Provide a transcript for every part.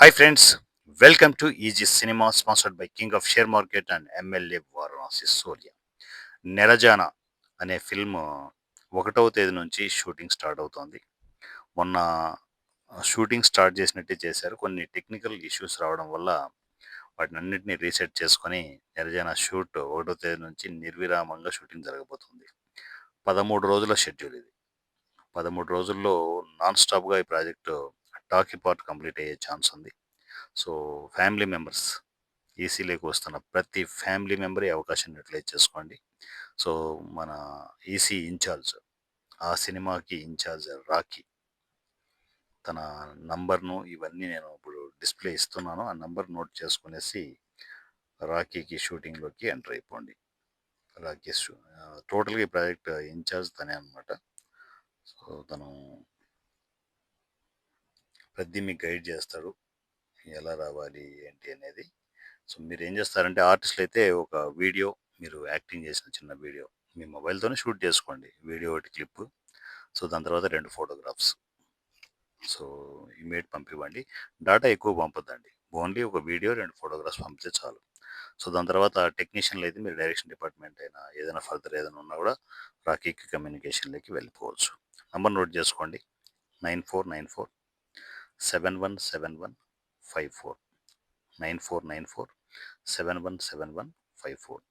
Hi friends welcome to easy cinema sponsored by king of share market and MLA Varanasi Surya Nerajana అనే film ఒకటవ తేదీ నుంచి shooting start అవుతోంది. మొన్న shooting start చేసినట్టే చేశారు. కొన్ని టెక్నికల్ ఇష్యూస్ రావడం వల్ల వాటిని అన్నింటినీ రీసెట్ చేసుకొని నెరజాన షూట్ ఒకటో తేదీ నుంచి నిర్విరామంగా షూటింగ్ జరగబోతుంది. పదమూడు రోజుల షెడ్యూల్ ఇది. పదమూడు రోజుల్లో నాన్ స్టాప్గా ఈ ప్రాజెక్టు టాకీ పార్ట్ కంప్లీట్ అయ్యే ఛాన్స్ ఉంది. సో ఫ్యామిలీ మెంబర్స్ ఈసీలోకి వస్తున్న ప్రతి ఫ్యామిలీ మెంబర్ ఈ అవకాశాన్ని యూటిలైజ్ చేసుకోండి. సో మన ఈసీ ఇన్ఛార్జ్ ఆ సినిమాకి ఇన్ఛార్జ్ రాఖీ తన నంబర్ను ఇవన్నీ నేను ఇప్పుడు డిస్ప్లే ఇస్తున్నాను. ఆ నంబర్ నోట్ చేసుకునేసి రాఖీకి షూటింగ్లోకి ఎంటర్ అయిపోండి. రాఖీ షూ టోటల్గా ఈ ప్రాజెక్ట్ ఇన్ఛార్జ్ తనే అనమాట సో తను ప్రతి మీకు గైడ్ చేస్తాడు. ఎలా రావాలి ఏంటి అనేది. సో మీరు ఏం చేస్తారంటే ఆర్టిస్టులు అయితే ఒక వీడియో మీరు యాక్టింగ్ చేసిన చిన్న వీడియో మీ మొబైల్తోనే షూట్ చేసుకోండి. వీడియో ఒకటి క్లిప్. సో దాని తర్వాత రెండు ఫోటోగ్రాఫ్స్. సో ఇమేజ్ పంపివ్వండి. డాటా ఎక్కువ పంపొద్దండి. ఓన్లీ ఒక వీడియో రెండు ఫోటోగ్రాఫ్స్ పంపితే చాలు. సో దాని తర్వాత టెక్నీషియన్లు అయితే మీరు డైరెక్షన్ డిపార్ట్మెంట్ అయినా ఏదైనా ఫర్దర్ ఏదైనా ఉన్నా కూడా రాకీకి కమ్యూనికేషన్లోకి వెళ్ళిపోవచ్చు. నంబర్ నోట్ చేసుకోండి. Nine four nine four seven one seven one five four nine four nine four seven one seven one five four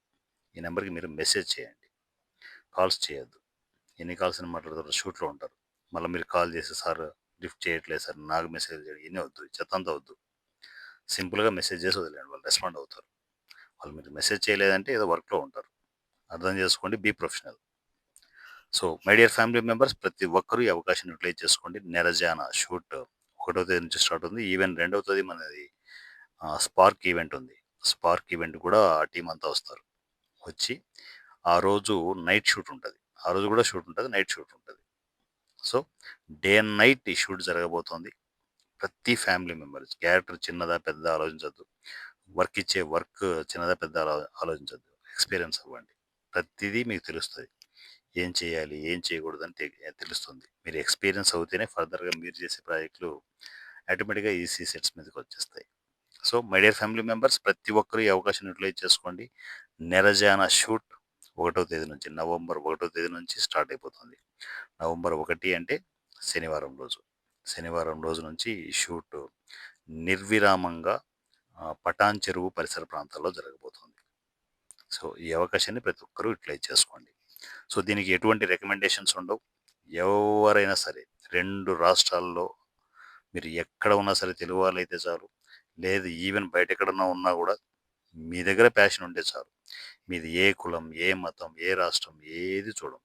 ఈ నెంబర్కి మీరు మెసేజ్ చేయండి. కాల్స్ చేయొద్దు. ఎన్ని కాల్స్ అని మాట్లాడతారు షూట్లో ఉంటారు. మళ్ళీ మీరు కాల్ చేసి సార్ లిఫ్ట్ చేయట్లేదు సార్ నాకు మెసేజ్ చేయండి ఎన్ని వద్దు చెత్తంతా వద్దు. సింపుల్గా మెసేజ్ చేసి వదిలేండి వాళ్ళు రెస్పాండ్ అవుతారు. వాళ్ళు మీరు మెసేజ్ చేయలేదంటే ఏదో వర్క్లో ఉంటారు. అర్థం చేసుకోండి be professional so my dear family members ప్రతి ఒక్కరూ ఈ అవకాశాన్ని యూటిలైజ్ చేసుకోండి. నెరజానా షూట్. ఒకటో తేదీ నుంచి స్టార్ట్ ఉంది ఈవెంట్ రెండవ తేదీ మనది స్పార్క్ ఈవెంట్ ఉంది. స్పార్క్ ఈవెంట్ కూడా ఆ టీం అంతా వస్తారు. వచ్చి ఆ రోజు నైట్ షూట్ ఉంటుంది. ఆ రోజు కూడా షూట్ ఉంటుంది నైట్ షూట్ ఉంటుంది. సో డే అండ్ నైట్ ఈ షూట్ జరగబోతోంది. ప్రతి ఫ్యామిలీ మెంబర్స్ క్యారెక్టర్ చిన్నదా పెద్ద ఆలోచించద్దు. వర్క్ ఇచ్చే వర్క్ చిన్నదా పెద్ద ఆలోచించద్దు. ఎక్స్పీరియన్స్ అవ్వండి. ప్రతిదీ మీకు తెలుస్తుంది. ఏం చేయాలి ఏం చేయకూడదని తెలుస్తుంది. మీరు ఎక్స్పీరియన్స్ అవుతేనే ఫర్దర్గా మీరు చేసే ప్రాజెక్టులు ఆటోమేటిక్గా ఈసీ సెట్స్ మీదకి వచ్చేస్తాయి. So my dear family members ప్రతి ఒక్కరు ఈ అవకాశం యూటిలైజ్ చేసుకోండి. నెరజాన షూట్ ఒకటో తేదీ నుంచి నవంబర్ ఒకటో తేదీ నుంచి స్టార్ట్ అయిపోతుంది. నవంబర్ ఒకటి అంటే శనివారం రోజు. శనివారం రోజు నుంచి ఈ షూట్ నిర్విరామంగా పటాన్ చెరువు పరిసర ప్రాంతాల్లో జరగబోతుంది. సో ఈ అవకాశాన్ని ప్రతి ఒక్కరూ యూటిలైజ్ చేసుకోండి. సో దీనికి ఎటువంటి రికమెండేషన్స్ ఉండవు. ఎవరైనా సరే రెండు రాష్ట్రాల్లో మీరు ఎక్కడ ఉన్నా సరే తెలుగు వాళ్ళు అయితే చాలు. లేదు ఈవెన్ బయట ఎక్కడన్నా ఉన్నా కూడా మీ దగ్గర ప్యాషన్ ఉంటే చాలు. మీది ఏ కులం ఏ మతం ఏ రాష్ట్రం ఏది చూడం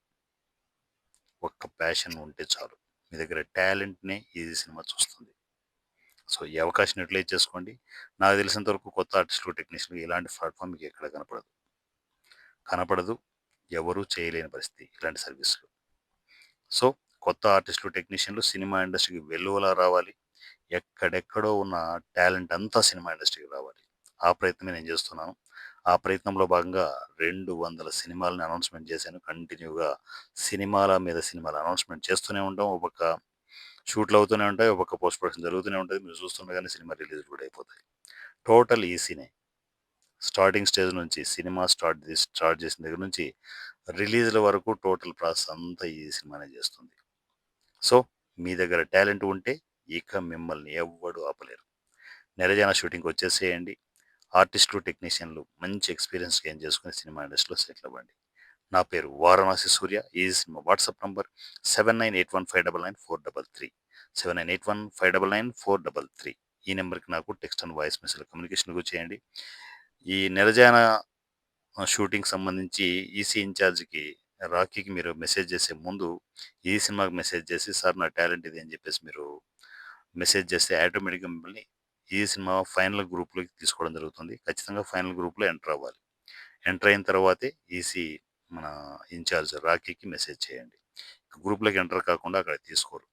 ఒక్క ప్యాషన్ ఉంటే చాలు. మీ దగ్గర టాలెంట్నే ఇది సినిమా చూస్తుంది. సో ఈ అవకాశం యూటిలైజ్ చేసుకోండి నాకు తెలిసినంత వరకు కొత్త ఆర్టిస్టులు టెక్నీషియన్లు ఇలాంటి ప్లాట్ఫామ్ మీకు ఎక్కడ కనపడదు. కనపడదు. ఎవరూ చేయలేని పరిస్థితి ఇలాంటి సర్వీసులు. సో కొత్త ఆర్టిస్టులు టెక్నీషియన్లు సినిమా ఇండస్ట్రీకి వెలువలా రావాలి. ఎక్కడెక్కడో ఉన్న టాలెంట్ అంతా సినిమా ఇండస్ట్రీకి రావాలి. ఆ ప్రయత్నమే నేను చేస్తున్నాను. ఆ ప్రయత్నంలో భాగంగా రెండు వందల సినిమాలని అనౌన్స్మెంట్ చేశాను. కంటిన్యూగా సినిమాల మీద సినిమాలు అనౌన్స్మెంట్ చేస్తూనే ఉంటాం. ఒక షూట్లు అవుతూనే ఉంటాయి. ఒక పోస్ట్ ప్రొడక్షన్ జరుగుతూనే ఉంటుంది. మీరు చూస్తుండగానే సినిమా రిలీజ్ కూడా అయిపోతాయి. టోటల్ ఈసీనే. స్టార్టింగ్ స్టేజ్ నుంచి సినిమా స్టార్ట్ స్టార్ట్ చేసిన దగ్గర నుంచి రిలీజ్ల వరకు టోటల్ ప్రాసెస్ అంతా ఈ సినిమానే చేస్తుంది. సో మీ దగ్గర టాలెంట్ ఉంటే ఇక మిమ్మల్ని ఎవ్వడు ఆపలేరు. నెరజాన షూటింగ్కి వచ్చేసేయండి. ఆర్టిస్టులు టెక్నీషియన్లు మంచి ఎక్స్పీరియన్స్ గెయిన్ చేసుకుని సినిమా ఇండస్ట్రీలో సెటిల్ అవ్వండి. నా పేరు వారణాసి సూర్య. ఈ cinema WhatsApp number seven nine eight one five double nine four double three. Seven nine eight one five double nine four double three. ఈ నెంబర్కి నాకు text and voice message communication చేయండి. ఈ నెరజాన షూటింగ్ సంబంధించి ఈసీ ఇన్ఛార్జ్కి రాకీకి మీరు మెసేజ్ చేసే ముందు ఈ సినిమాకి మెసేజ్ చేసి సార్ నా టాలెంట్ ఇది అని చెప్పేసి మీరు మెసేజ్ చేస్తే ఆటోమేటిక్గా మిమ్మల్ని ఈ సినిమా ఫైనల్ గ్రూప్లోకి తీసుకోవడం జరుగుతుంది. ఖచ్చితంగా ఫైనల్ గ్రూప్లో ఎంటర్ అవ్వాలి. ఎంటర్ అయిన తర్వాతే ఈసీ మన ఇన్ఛార్జ్ రాకీకి మెసేజ్ చేయండి. గ్రూప్లోకి ఎంటర్ కాకుండా అక్కడ తీసుకోరు.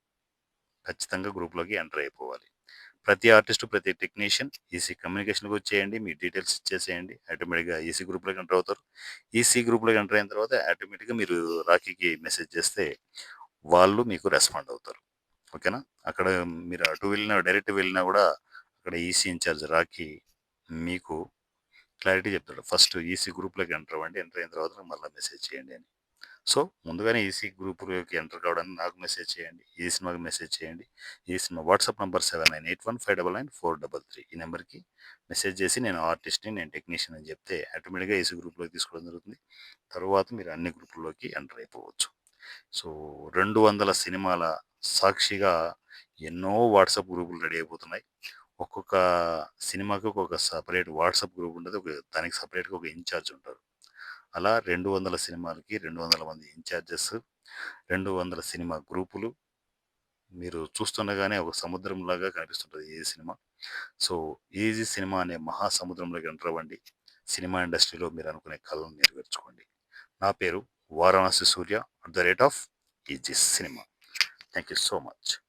ఖచ్చితంగా గ్రూప్లోకి ఎంటర్ అయిపోవాలి. ప్రతి ఆర్టిస్ట్ ప్రతి టెక్నీషియన్ ఈసీ కమ్యూనికేషన్కి వచ్చేయండి మీ డీటెయిల్స్ ఇచ్చేసేయండి ఆటోమేటిక్గా ఈసీ గ్రూప్లోకి ఎంటర్ అవుతారు. ఈసీ గ్రూప్లోకి ఎంటర్ అయిన తర్వాత ఆటోమేటిక్గా మీరు రాఖీకి మెసేజ్ చేస్తే వాళ్ళు మీకు రెస్పాండ్ అవుతారు. ఓకేనా? అక్కడ మీరు అటు వెళ్ళినా డైరెక్ట్ వెళ్ళినా కూడా అక్కడ ఈసీ ఇన్ఛార్జ్ రాఖీ మీకు క్లారిటీ చెప్తాడు. ఫస్ట్ ఈసీ గ్రూప్లోకి ఎంటర్ అవ్వండి ఎంటర్ అయిన తర్వాత మళ్ళీ మెసేజ్ చేయండి అని. సో ముందుగానే ఈసీ గ్రూప్లోకి ఎంటర్ కావడానికి నాకు మెసేజ్ చేయండి. ఈ సినిమాకి మెసేజ్ చేయండి. ఈ cinema WhatsApp number seven nine eight one five double nine four double three ఈ నెంబర్కి మెసేజ్ చేసి నేను ఆర్టిస్ట్ని నేను టెక్నీషియన్ అని చెప్తే ఆటోమేటిక్గా ఈసీ గ్రూప్లోకి తీసుకోవడం జరుగుతుంది. తర్వాత మీరు అన్ని గ్రూపుల్లోకి ఎంటర్ అయిపోవచ్చు. సో రెండు వందల సినిమాల సాక్షిగా ఎన్నో వాట్సాప్ గ్రూపులు రెడీ అయిపోతున్నాయి. ఒక్కొక్క సినిమాకి ఒక్కొక్క సపరేట్ వాట్సాప్ గ్రూప్ ఉంటుంది. ఒక దానికి సపరేట్గా ఒక ఇన్ఛార్జ్ ఉంటారు. అలా రెండు వందల సినిమాలకి రెండు వందల మంది ఇన్ఛార్జెస్ రెండు వందల సినిమా గ్రూపులు. మీరు చూస్తుండగానే ఒక సముద్రంలాగా కనిపిస్తుంటుంది easy cinema. So easy cinema అనే మహాసముద్రంలోకి ఎంటర్ అవ్వండి సినిమా ఇండస్ట్రీలో మీరు అనుకునే కళను నెరవేర్చుకోండి. నా పేరు Varanasi Surya. At the rate of easy cinema. Thank you so much.